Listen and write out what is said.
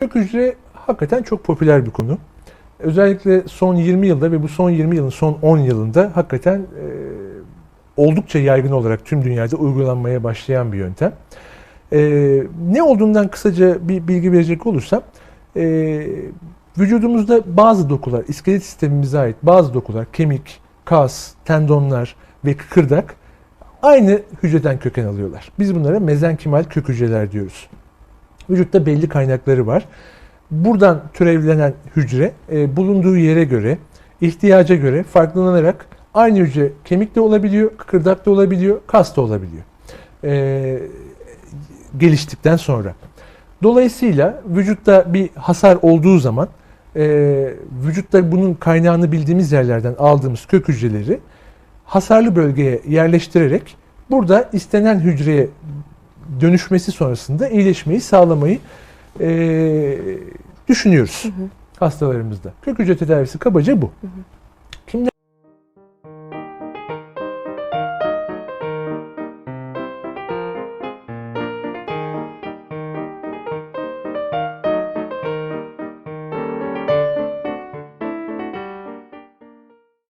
Kök hücre hakikaten çok popüler bir konu. Özellikle son 20 yılda ve bu son 20 yılın son 10 yılında hakikaten e, oldukça yaygın olarak tüm dünyada uygulanmaya başlayan bir yöntem. E, ne olduğundan kısaca bir bilgi verecek olursam, e, vücudumuzda bazı dokular, iskelet sistemimize ait bazı dokular, kemik, kas, tendonlar ve kıkırdak aynı hücreden köken alıyorlar. Biz bunlara mezenkimal kök hücreler diyoruz. Vücutta belli kaynakları var. Buradan türevlenen hücre e, bulunduğu yere göre, ihtiyaca göre farklanarak aynı hücre kemik de olabiliyor, kıkırdak da olabiliyor, kas da olabiliyor. E, geliştikten sonra. Dolayısıyla vücutta bir hasar olduğu zaman e, vücutta bunun kaynağını bildiğimiz yerlerden aldığımız kök hücreleri hasarlı bölgeye yerleştirerek burada istenen hücreye dönüşmesi sonrasında iyileşmeyi sağlamayı e, düşünüyoruz hastalarımızda. Kök hücre tedavisi kabaca bu.